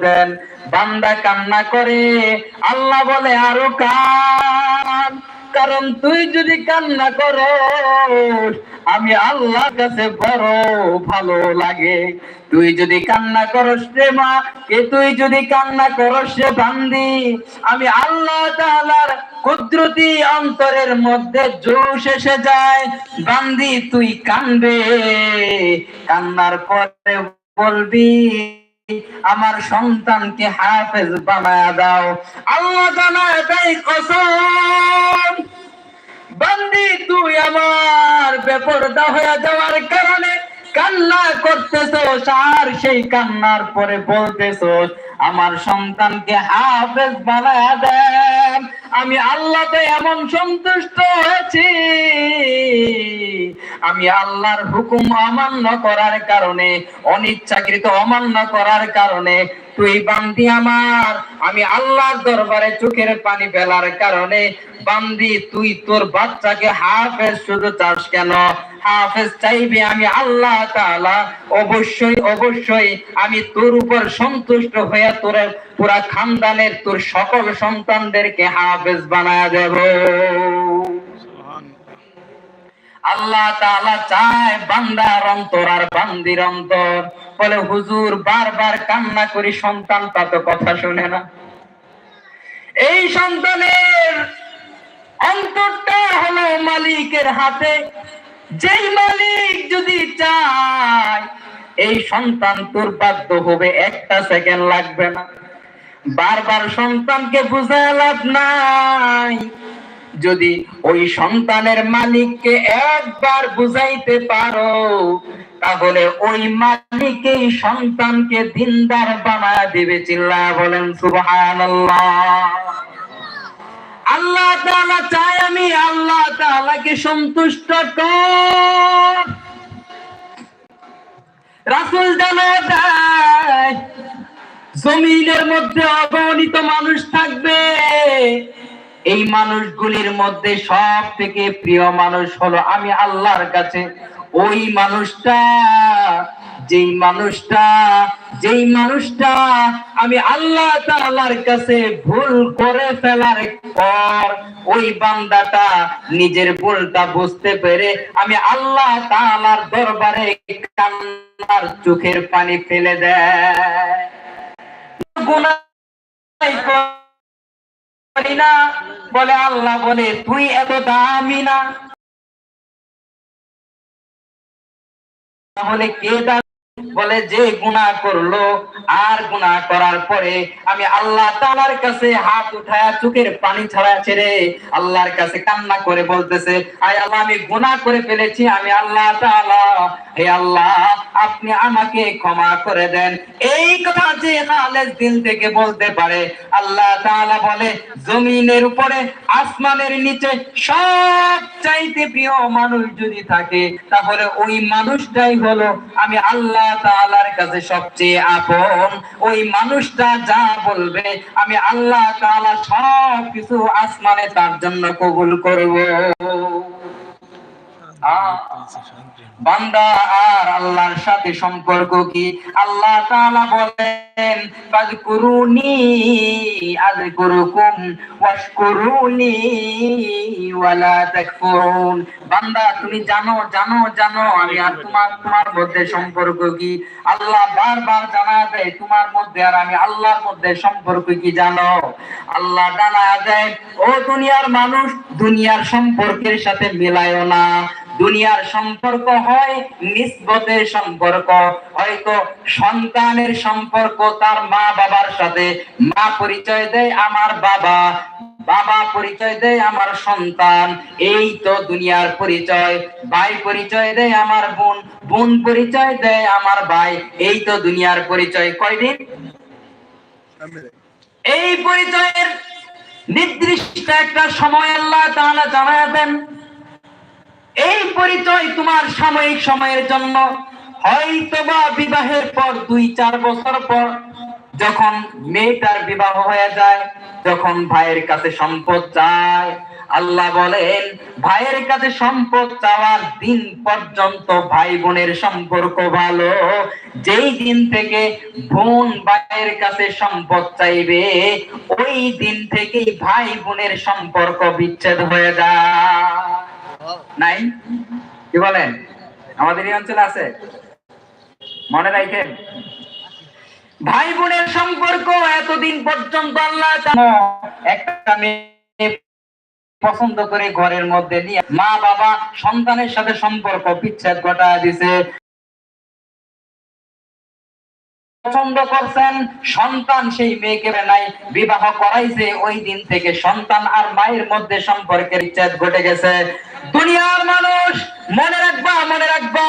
দেন বান্দা কান্না করে, আল্লাহ বলে, আরও কান। কারণ তুই যদি কান্না করো আমি আল্লাহর কাছে বড় ভালো লাগে। তুই যদি কান্না করস রে মা, কে তুই যদি কান্না করস রে বান্দি? আমি আল্লাহ তাআলার কুদরতি অন্তরের মধ্যে জোশ এসে যায়। বান্দি, তুই কানবে। কান্নার পরে বলবি আমার সন্তানকে হাফেজ বানায় দাও। আল্লাহ জানায় তাই কসম, বান্দি তুই আমার বেপরদা হয়ে যাওয়ার কারণে কান্না করতেছো আর সেই কান্নার পরে বলতেছো আমার সন্তানকে হাফেজ বানায় দেন। আমি আল্লাহতে এমন সন্তুষ্ট হয়েছি। আমি আল্লাহর হুকুম অমান্য করার কারণে, অনিচ্ছাকৃত অমান্য করার কারণে তুই বান্দি আমার। আমি আল্লাহর দরবারে চোখের পানি ফেলার কারণে বান্দি, তুই তোর বাচ্চাকে হাফেজ শুধু চাস কেন? হাফেজ চাইবে আমি আল্লাহ তাআলা। অবশ্যই অবশ্যই আমি তোর উপর সন্তুষ্ট হয়ে তোর পুরা খানদানের তোর সকল সন্তানদেরকে হাফেজ বানায় দেব। আল্লাহ তাআলা চায় বান্দার অন্তর আর বান্দির অন্তর। বলে, হুজুর, বারবার কান্না করি, সন্তান তা তো কথা শুনে না। এই সন্তানের অন্তরটা হলো মালিকের হাতে। যেই মালিক যদি চায়, এই সন্তান তোর বাধ্য হবে, একটা সেকেন্ড লাগবে না। বারবার সন্তানকে বুঝায় লাভ নাই। যদি ওই সন্তানের মালিককে একবার বুঝাইতে পারো, তাহলে ওই মালিকই সন্তানকে দিনদার বানায় দিবে চিল্লা বলেন, সুবহানাল্লাহ। আল্লাহ তাআলা চাই আমি আল্লাহ তাআলাকে সন্তুষ্ট রাসূল জমিনের মধ্যে অগণিত মানুষ থাকবে। এই মানুষগুলির মধ্যে সব থেকে প্রিয় মানুষ হলো আমি আল্লাহর কাছে। ওই মানুষটা, যেই মানুষটা যেই মানুষটা আমি আল্লাহ তাআলার কাছে ভুল করে ফেলার পর ওই বান্দাটা নিজের ভুলটা বুঝতে পেরে আমি আল্লাহ তাআলার দরবারে কান্নার চোখের পানি ফেলে দেয়। গুনাহ করি না। বলে আল্লাহ বলে, তুই এত দামি না। তাহলে কে বলে, যে গুনাহ করল আর গুনাহ করার পরে আমি আল্লাহ তাআলার কাছে হাত উঠায়া চোখের পানি ছাড়া ছেড়ে আল্লাহর কাছে কান্না করে বলতেছে, আয় আল্লাহ, আমি গুনাহ করে ফেলেছি, আমি আল্লাহ তাআলা হে আল্লাহ আপনি আমাকে ক্ষমা করে দেন। এই কথা যে খালেস দিল থেকে বলতে পারে আল্লাহ তাআলা বলে জমিনের উপরে আসমানের নিচে সব চাইতে প্রিয় মানুষ যদি থাকে তাহলে ওই মানুষটাই হলো আমি আল্লাহ তাআলার কাছে সবচেয়ে আপন। ওই মানুষটা যা বলবে আমি আল্লাহ তাআলা সব কিছু আসমানে তার জন্য কবুল করব। আহ। বান্দা আর আল্লাহর সাথে সম্পর্ক কি? আল্লাহ তাআলা বলেন ফাযকুরুনি আযকুরুকুম ওয়াশকুরুনি ওয়ালা তাকফুরুন। বান্দা, তুমি জানো জানো জানো, আমি আর তোমার তোমার মধ্যে সম্পর্ক কি? আল্লাহ বারবার জানা দেয়, তোমার মধ্যে আর আমি আল্লাহর মধ্যে সম্পর্ক কি জানো? আল্লাহ জানা দেয় ও দুনিয়ার মানুষ, দুনিয়ার সম্পর্কের সাথে মিলায়ও না। দুনিয়ার সম্পর্ক হয় নিসবতের সম্পর্ক। হয়তো সন্তানের সম্পর্ক তার মা বাবার সাথে। মা পরিচয় দেয় আমার বাবা বাবা পরিচয় দেয় আমার সন্তান। এই তো দুনিয়ার পরিচয়। ভাই পরিচয় দেয় আমার বোন বোন পরিচয় দেয় আমার ভাই। এই তো দুনিয়ার পরিচয়। কয়দিন? এই পরিচয়ের নির্দিষ্ট একটা সময় আল্লাহ দেন। এই পরিচয় তোমার সাময়িক সময়ের জন্য। হয়তোবা বিবাহের পর দুই, চার বছর পর যখন মেয়েটার বিবাহ হয়ে যায়, যখন ভাইয়ের কাছে সম্পদ চায়, আল্লাহ বলেন, ভাইয়ের কাছে সম্পদ চাওয়ার দিন পর্যন্ত ভাই বোনের সম্পর্ক ভালো। যেই দিন থেকে বোন ভাইয়ের কাছে সম্পদ চাইবে, ওই দিন থেকেই ভাই বোনের সম্পর্ক বিচ্ছেদ হয়ে যায়। নাই? কি বলেন? আমাদের এই অঞ্চলে আছে? মনে রাখেন? ভাই বোনের সম্পর্ক এতদিন পর্যন্ত আল্লাহ একটা মেয়ে পছন্দ করে ঘরের মধ্যে নিয়ে মা বাবা সন্তানের সাথে সম্পর্ক বিচ্ছেদ দিছে। পছন্দ করছেন, সন্তান সেই মেয়েকে নাই, বিবাহ করাইছে, ওই দিন থেকে সন্তান আর মায়ের মধ্যে সম্পর্কের ইচ্ছেদ ঘটে গেছে। দুনিয়ার মানুষ, মনে রাখবা মনে রাখবা,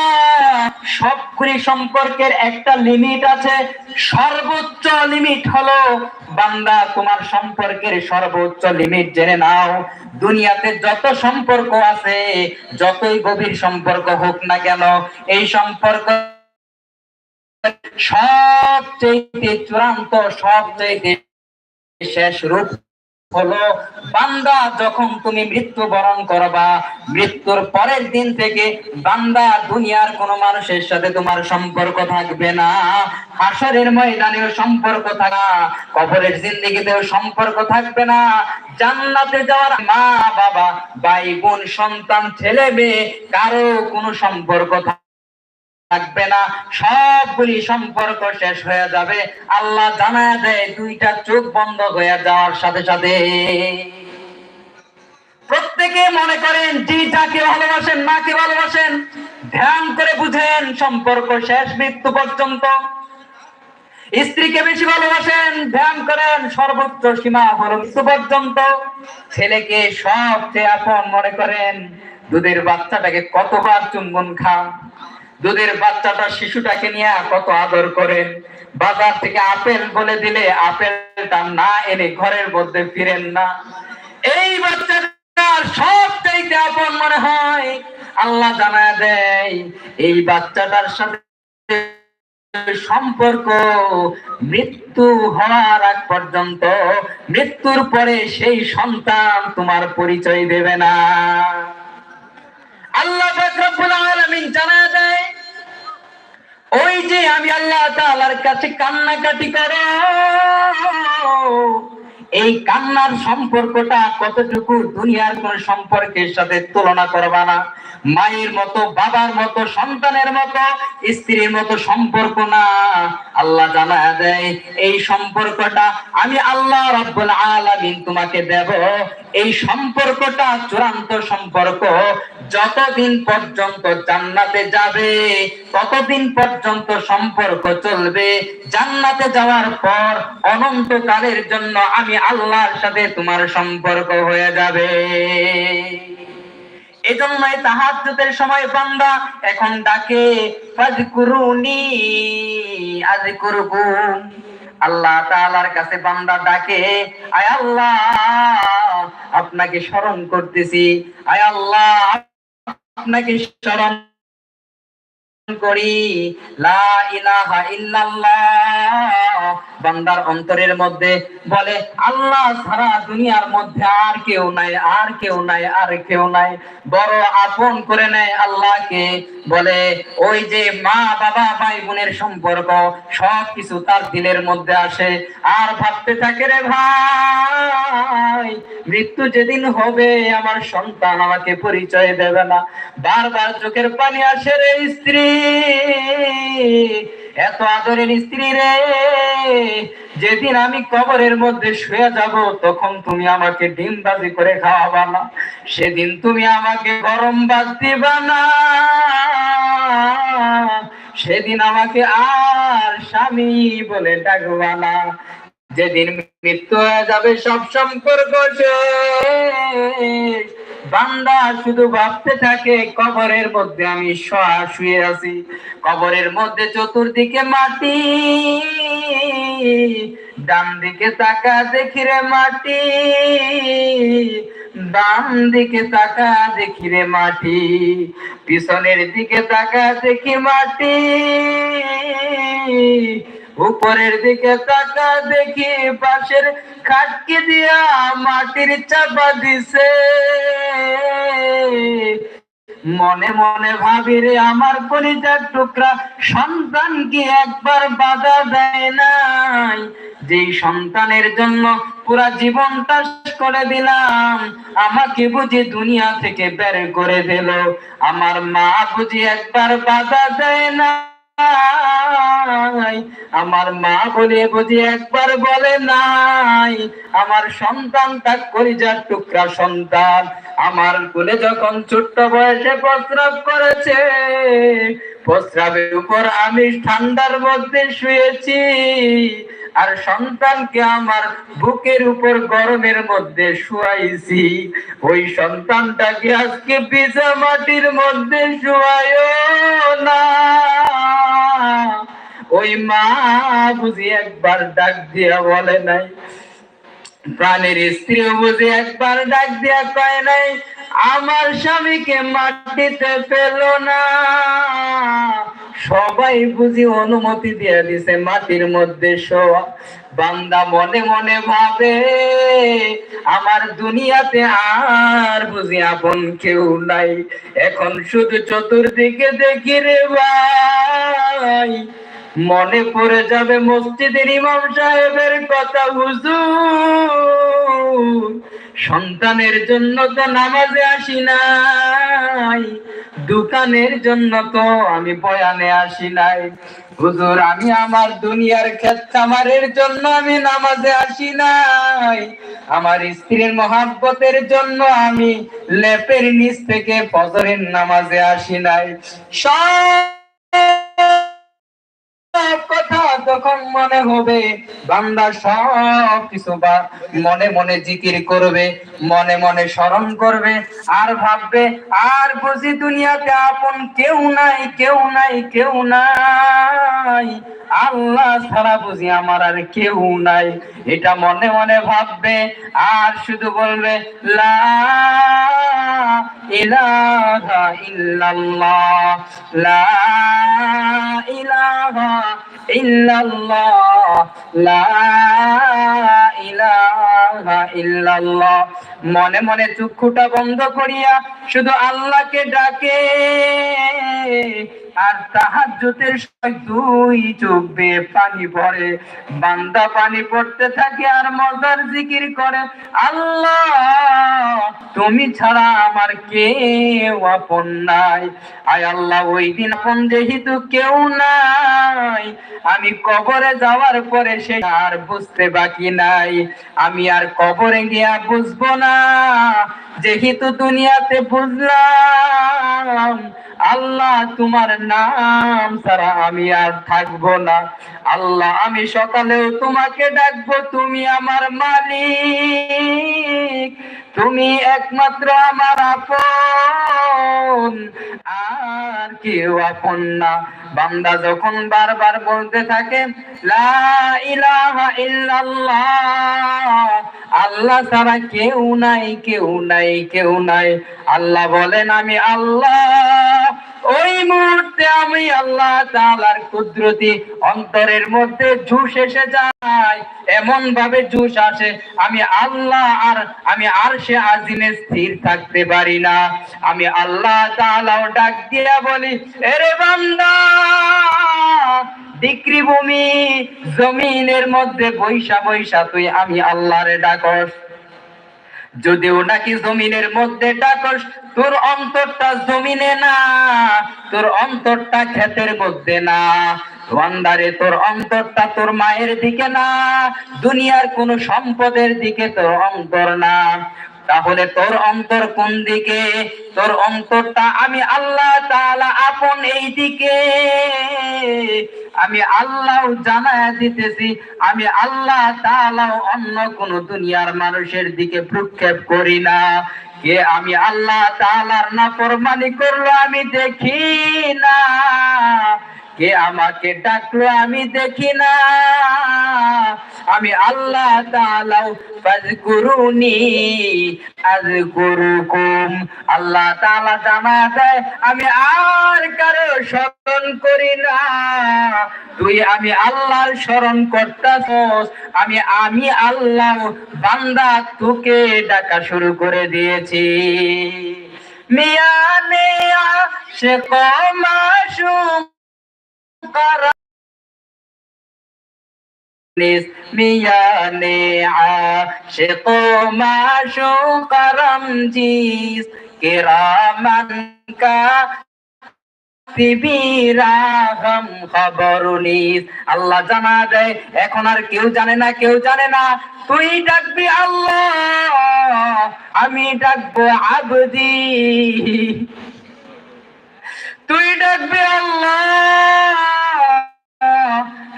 সবগুলি সম্পর্কের একটা লিমিট আছে। সর্বোচ্চ লিমিট হলো, বান্দা, তোমার সম্পর্কের সর্বোচ্চ লিমিট জেনে নাও। দুনিয়াতে যত সম্পর্ক আছে, যতই গভীর সম্পর্ক হোক না কেন, এই সম্পর্ক সবচেয়ে চূড়ান্ত, সবচেয়ে শেষ রূপ হলো, বান্দা যখন তুমি করবা, মৃত্যুর পরের দিন থেকে বান্দা দুনিয়ার কোন মানুষের সাথে তোমার সম্পর্ক থাকবে না। হাসরের ময়দানেও সম্পর্ক থাকা কবরের জিন্দিগিতেও সম্পর্ক থাকবে না। জান্নাতে যাওয়ার মা বাবা ভাই বোন সন্তান ছেলে মেয়ে কারও কোনো সম্পর্ক থাকবে না। সবগুলি সম্পর্ক শেষ হয়ে যাবে। আল্লাহ জানায় দেয়, দুইটা চোখ বন্ধ হয়ে যাওয়ার সাথে সাথে। প্রত্যেকে মনে করেন জি যাকে ভালোবাসেন, মাকে ভালোবাসেন, ধ্যান করে বুঝেন, সম্পর্ক শেষ মৃত্যু পর্যন্ত। স্ত্রীকে বেশি ভালোবাসেন, ধ্যান করেন, সর্বোচ্চ সীমা মৃত্যু পর্যন্ত। ছেলেকে সবচেয়ে আপন মনে করেন, দুধের বাচ্চাটাকে কতবার চুম্বন খান। দুধের বাচ্চাটা শিশুটাকে নিয়ে কত আদর করেন বাজার থেকে আপেল বলে দিলে আপেলটা না এনে ঘরের মধ্যে ফিরেন না। এই বাচ্চাটার সবচাইতে আপন মনে হয়, আল্লাহ জানায় দেয়, এই বাচ্চাটার সাথে সম্পর্ক মৃত্যু হওয়ার আগ পর্যন্ত, মৃত্যুর পরে সেই সন্তান তোমার পরিচয় দেবে না। আল্লাহ জানায় দেয়, ওই যে আমি আল্লাহ কাছে কান্নাকাটি করো, এই কান্নার সম্পর্কটা কতটুকু দুনিয়ার কোন সম্পর্কের সাথে তুলনা করবা না? মায়ের মতো, বাবার মতো, সন্তানের মতো, স্ত্রীর মতো সম্পর্ক না। আল্লাহ জানা দেয়, এই সম্পর্কটা আমি আল্লাহ রাব্বুল আলামিন তোমাকে দেব। এই সম্পর্কটা চূড়ান্ত সম্পর্ক যতদিন পর্যন্ত জান্নাতে যাবে, ততদিন পর্যন্ত সম্পর্ক চলবে। জান্নাতে যাওয়ার পর অনন্তকালের জন্য আমি আল্লাহর সাথে তোমার সম্পর্ক হয়ে যাবে। এজন্যই তাহাজ্জুদের সময় বান্দা এখন ডাকে, ফাজকুরুনি আযকুরকুম আল্লাহ তাআলার কাছে বান্দা ডাকে, আয় আল্লাহ, আপনাকে স্মরণ করতেছি। আয় আল্লাহ আপনাকে স্মরণ করি ইলাহা ইল্লাল্লাহ। বান্দার অন্তরের মধ্যে বলে, আল্লাহ ছাড়া দুনিয়ার মধ্যে আর কেউ নাই, আর কেউ নাই, আর কেউ নাই। বড় আপন করে নেয় আল্লাহকে। বলে, ওই যে মা, বাবা ভাই বোনের সম্পর্ক সব কিছু তার দিলের মধ্যে আসে। আর ভাবতে থাকে রে ভাই, মৃত্যু যেদিন হবে, আমার সন্তান আমাকে পরিচয় দেবে না। বারবার চোখের পানি আসে রে স্ত্রী। এত আদরের স্ত্রী রে, যেদিন আমি কবরের মধ্যে শুয়ে যাব, তখন তুমি আমাকে ডিম বাজি করে খাওয়াবা না। সেদিন তুমি আমাকে গরম ভাত দিবা না। সেদিন আমাকে আর স্বামী বলে ডাকবা না। যেদিন মৃত্যু হয়ে যাবে, সব সম্পর্ক শেষ বান্দা শুধু ভাবতে থাকে, কবরের মধ্যে আমি শোয়া শুয়ে আছি। কবরের মধ্যে চতুর্দিকে মাটি। ডান দিকে তাকা দেখি রে মাটি। বাম দিকে তাকা দেখি রে মাটি। পিছনের দিকে তাকা দেখি মাটি। উপরের দিকে তাকা দেখি পাশের খাটকে দিয়া মাটির চাপা দিছে। মনে মনে ভাবি রে, আমার কলিজার টুকরা সন্তান কি একবার বাধা দেয় নাই। যেই সন্তানের জন্য পুরা জীবনটা শেষ করে দিলাম, আমাকে বুঝি দুনিয়া থেকে বের করে দিল। আমার মা বুঝি একবার বাধা দেয় না আমার মা বলে বুঝি একবার বলে নাই। আমার সন্তান তাক কলিজার টুকরা সন্তান। আমার কোলে যখন ছোট্ট বয়সে প্রস্রাব করেছে, প্রস্রাবের উপর আমি ঠান্ডার মধ্যে শুয়েছি। আর সন্তানকে আমার বুকের উপর গরমের মধ্যে শুয়াইছি। ওই সন্তানটাকে আজকে পিছা মাটির মধ্যে শুয়ায় না। ওই মা বুঝি একবার ডাক দিয়া বলে নাই প্রাণের স্ত্রীও বুঝি একবার ডাক দিয়া কয় নাই, আমার স্বামীকে মাটিতে পেল না। সবাই বুঝি অনুমতি দিয়ে দিছে, মাটির মধ্যে শোয়া বান্দা মনে মনে ভাবে, আমার দুনিয়াতে আর বুঝি আপন কেউ নাই, এখন শুধু চতুর্দিকে দেখি রে ভাই। মনে পড়ে যাবে মসজিদের ইমাম সাহেবের কথা হুজুর। সন্তানের জন্য তো নামাজে আসি নাই, দোকানের জন্য তো আমি বয়ানে আসি নাই। হুজুর, আমি আমার দুনিয়ার ক্ষেত খামারের জন্য আমি নামাজে আসি নাই। আমার স্ত্রীর মহাব্বতের জন্য আমি লেপের নিচ থেকে ফজরের নামাজে আসি নাই। সব কথা তখন মনে হবে বান্দা সব কিছু বা মনে মনে জিকির করবে, মনে মনে স্মরণ করবে, আর ভাববে, আর বুঝি দুনিয়াতে আপন কেউ নাই কেউ নাই কেউ নাই। আল্লাহ ছাড়া বুঝি আমার আর কেউ নাই। এটা মনে মনে ভাববে, আর শুধু বলবে, লা ইলাহা ইল্লাল্লাহ, লা ইলাহা ইল্লাল্লাহ, লা ইল্লাল্লাহ। মনে মনে চক্ষুটা বন্ধ করিয়া শুধু আল্লাহকে ডাকে। আর তাহাজ্জুদের সময় দুই চোখ বেয়ে পানি পড়ে বান্দা পানি পড়তে থাকে আর মজার জিকির করে। আল্লাহ, তুমি ছাড়া আমার কেউ আপন নাই। আয় আল্লাহ, ওই দিন আপন যেহেতু কেউ নাই। আমি কবরে যাওয়ার পরে সে আর বুঝতে বাকি নাই। আমি আর কবরে গিয়া বুঝব না। যেহেতু দুনিয়াতে বুঝলাম, আল্লাহ তোমার নাম ছাড়া আমি আর থাকব না। আল্লাহ, আমি সকালেও তোমাকে ডাকবো, তুমি আমার মালিক। তুমি একমাত্র আমার আপন, আর কেউ আপন না। বান্দা যখন বারবার বলতে থাকে, লা ইলাহা আল্লাহ ছাড়া কেউ নাই কেউ নাই কেউ নাই। আল্লাহ বলেন, আমি আল্লাহ ওই মুহূর্তে আমি আল্লাহ তাআলার কুদরতি অন্তরের মধ্যে ঝুশ এসে যায়। এমন ভাবে জুস আসে, আমি আল্লাহ আর আমি আর সে আজিমে স্থির থাকতে পারি না। আমি আল্লাহ তাআলাও ডাক দিয়া বলি, এরে বান্দা ডিক্রি ভূমি জমিনের মধ্যে বৈশা বৈশা তুই, আমি আল্লাহরে ডাকস। যদিও নাকি জমিনের মধ্যে ডাকস, তোর অন্তরটা জমিনে না, তোর অন্তরটা ক্ষেতের মধ্যে না। বান্দারে, তোর অন্তরটা তোর মায়ের দিকে না, দুনিয়ার কোন সম্পদের দিকে তোর অন্তর না। তাহলে তোর অন্তর কোন দিকে? তোর অন্তরটা আমি আল্লাহ তাআলা আপন এই দিকে। আমি আল্লাহ জানায় দিতেছি, আমি আল্লাহ তাআলা অন্য কোন দুনিয়ার মানুষের দিকে প্রক্ষেপ করি না। কে আমি আল্লাহ তাআলার নাফরমানি করল আমি দেখি না। কে আমাকে ডাকলো আমি দেখি না। আমি আল্লাহ তাআলা ফাজকুরুনি আযকুরুকুম আল্লাহ তাআলা জানা দেয়, আমি আর কারও স্মরণ করি না। তুই আমি আল্লাহর স্মরণ করতাছস, আমি আমি আল্লাহ বান্দা তোকে ডাকা শুরু করে দিয়েছি। মিয়ানে আশিক মাশুক করা আল্লাহ জানা দেয়, এখন আর কেউ জানে না, কেউ জানে না। তুই ডাকবি আল্লাহ, আমি ডাকবো আবদি। তুই ডাকবি আল্লাহ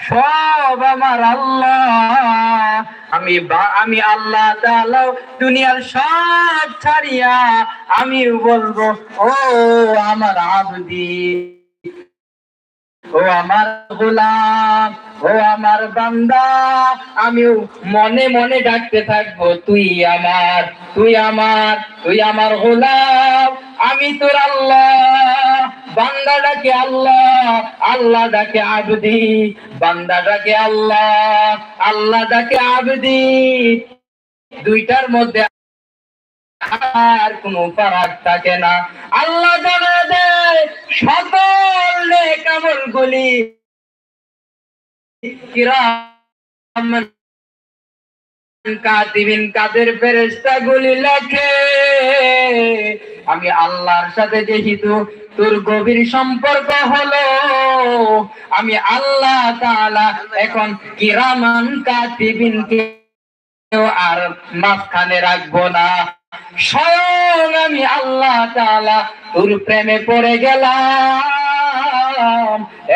সব আমার আল্লাহ। আমি আমি আল্লাহ দুনিয়ার সব ছাড়িয়া আমি বলব, ও আমার আবদি, ও আমার গোলাম, ও আমার বান্দা আমি মনে মনে ডাকতে থাকব, তুই আমার তুই আমার তুই আমার গোলাম, আমি তোর আল্লাহ। বান্দা ডাকে আল্লাহ আল্লাহ ডাকে আবদি। বান্দা ডাকে আল্লাহ আল্লাহ ডাকে আবদি। দুইটার মধ্যে আর কোন ফারাক থাকে না। আল্লাহ জানা দেয়, সকল নেক আমল গুলি কিরামান কাতিবিন কাদের ফেরেশতা গুলি লেখে। আমি আল্লাহর সাথে যেহেতু তোর গভীর সম্পর্ক হলো, আমি আল্লাহ তাআলা এখন কিরামান কাতিবিন আর মাঝখানে রাখব না। স্বয়ং আমি আল্লাহ তাআলা তোর প্রেমে পড়ে গেলাম।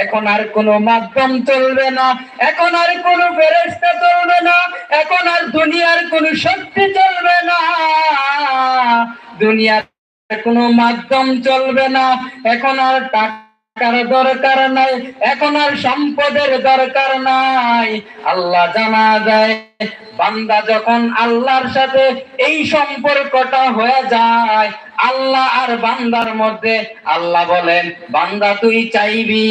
এখন আর কোনো মাধ্যম চলবে না, এখন আর কোনো ফেরেশতা চলবে না, এখন আর দুনিয়ার কোনো শক্তি চলবে না। দুনিয়ার কোনো মাধ্যম চলবে না। এখন আর টাকার দরকার নাই, এখন আর সম্পদের দরকার নাই। আল্লাহ জানা যায়, বান্দা যখন আল্লাহর সাথে এই সম্পর্কটা হয়ে যায়, আল্লাহ আর বান্দার মধ্যে আল্লাহ বলেন, বান্দা, তুই চাইবি?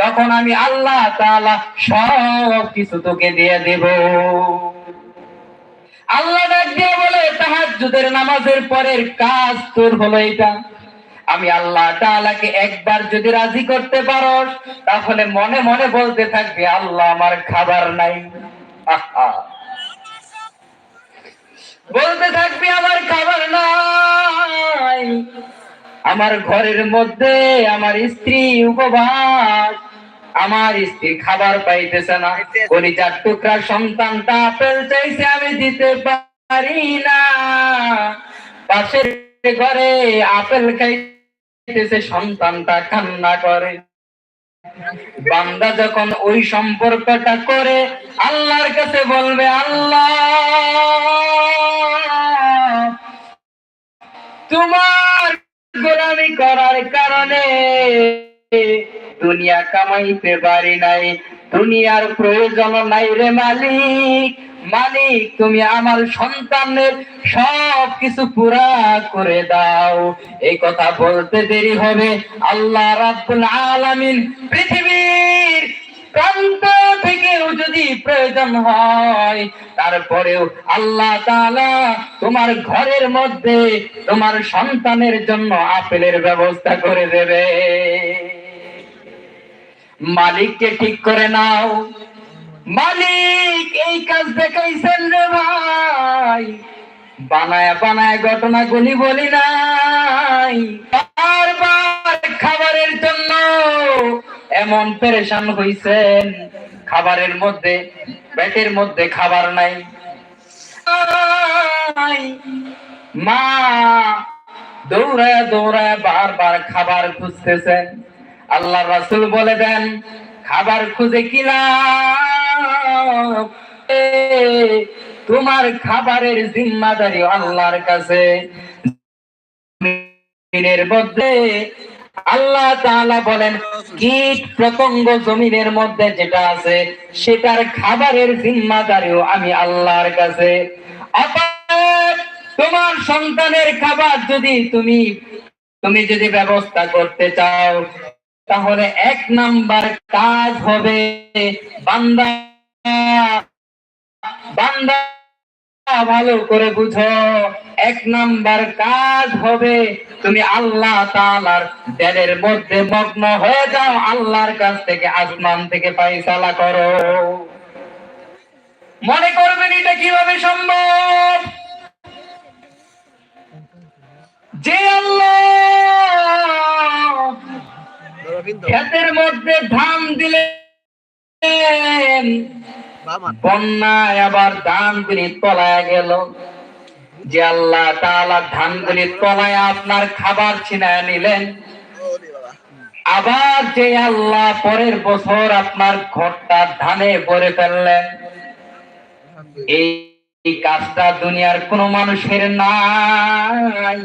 তখন আমি আল্লাহ তাআলা সব কিছু তোকে দিয়ে দেব। আল্লাহ ডাক দিয়ে বলে, তাহাজ্জুদের নামাজের পরের কাজ তোর হলো এটা আমি আল্লাহ তাআলাকে একবার যদি রাজি করতে পারো তাহলে মনে মনে বলতে থাকবে, আল্লাহ আমার খাবার নাই। বলতে থাকবি, আমার খাবার নাই। আমার ঘরের মধ্যে আমার স্ত্রী উপবাস। আমার স্ত্রী খাবার পাইতেছে না। কলিজার টুকরা সন্তানটা আপেল চাইছে আমি দিতে পারি না। পাশের ঘরে আপেল খাইতেছে, সন্তানটা কান্না করে। বান্দা যখন ওই সম্পর্কটা করে, আল্লাহর কাছে বলবে, আল্লাহ, তোমার গোলামি করার কারণে দুনিয়া কামাইতে পারি নাই, দুনিয়ার প্রয়োজন নাই রে মালিক। মালিক, তুমি আমার সন্তানের সব কিছু পুরা করে দাও। এই কথা বলতে দেরি হবে। আল্লাহ রাব্বুল আলামিন পৃথিবীর প্রান্ত থেকেও যদি প্রয়োজন হয়, তারপরেও আল্লাহ তাআলা তোমার ঘরের মধ্যে তোমার সন্তানের জন্য আপেলের ব্যবস্থা করে দেবে। মালিককে ঠিক করে নাও। মালিক, এই কাজ দেখাইছেন রে ভাই। বানায় বানায় ঘটনাগুলি বলি নাই। খাবারের জন্য এমন পেরেশান হইছেন। খাবারের মধ্যে, পেটের মধ্যে খাবার নাই। মা, দৌড়ায় দৌড়ায় বারবার খাবার খুঁজতেছেন। আল্লাহ রাসূল বলে দেন, খাবার খুঁজে কিনা তোমার খাবারের জিম্মাদারি আল্লাহর কাছে। জমিনের মধ্যে আল্লাহ তাআলা বলেন, কীট পতঙ্গ জমিনের মধ্যে যেটা আছে, সেটার খাবারের জিম্মাদারিও আমি আল্লাহর কাছে। তোমার সন্তানের খাবার যদি তুমি তুমি যদি ব্যবস্থা করতে চাও তাহলে এক নাম্বার কাজ হবে বান্দা বান্দা ভালো করে বুঝো, এক নাম্বার কাজ হবে তুমি আল্লাহ তাআলার দেলের মধ্যে মগ্ন হয়ে যাও, আল্লাহর কাছ থেকে আসমান থেকে ফাইসালা করো। মনে করবেন এটা কীভাবে সম্ভব? ক্ষেতের মধ্যে ধান দিলেন বন্যায় আবার ধানগুলি তলায় গেল। যে আল্লাহ তাআলা ধানগুলি তলায় আপনার খাবার ছিনায় নিলেন। আবার যে আল্লাহ পরের বছর আপনার ঘরটা ধানে ভরে ফেললেন। এই এই কাজটা দুনিয়ার কোন মানুষের নাই।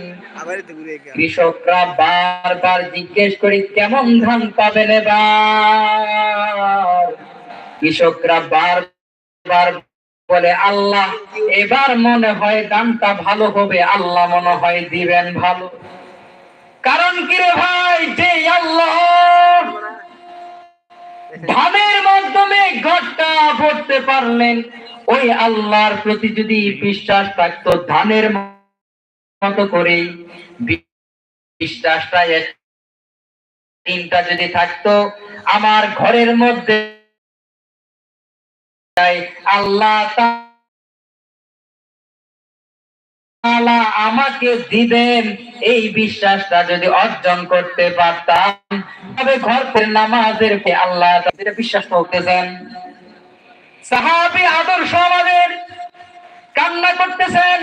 কৃষকরা বারবার জিজ্ঞেস করি, কেমন ধান পাবেন এবার? কৃষকরা বারবার বলে, আল্লাহ, এবার মনে হয় দামটা ভালো হবে, আল্লাহ মনে হয় দিবেন ভালো। কারণ কি রে ভাই? যে আল্লাহ ধানের মাধ্যমে ঘরটা ভরতে পারলেন, ওই আল্লাহর প্রতি যদি বিশ্বাস থাকতো, ধানের মতো বিশ্বাসটা তিনটা যদি থাকতো, আমার ঘরের মধ্যে আল্লাহ আমাকে দিবেন। এই বিশ্বাসটা যদি অর্জন করতে পারতাম, তবে ঘরের নামাজের আল্লাহ বিশ্বাস করতেছেন। সাহাবি আদর্শ আমাদের কান্না করতেছেন।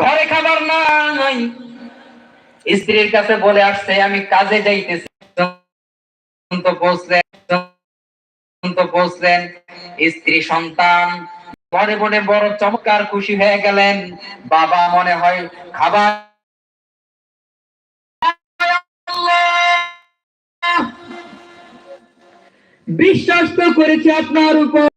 ঘরে খাবার নাই। স্ত্রীর কাছে বলে আসছে, আমি কাজে যাইতেছি। তো বসলেন তো বসলেন। স্ত্রী সন্তান, মনে মনে বড় চমৎকার খুশি হয়ে গেলেন। বাবা মনে হয়, খাবার বিশ্বাস তো করেছি আপনার উপর।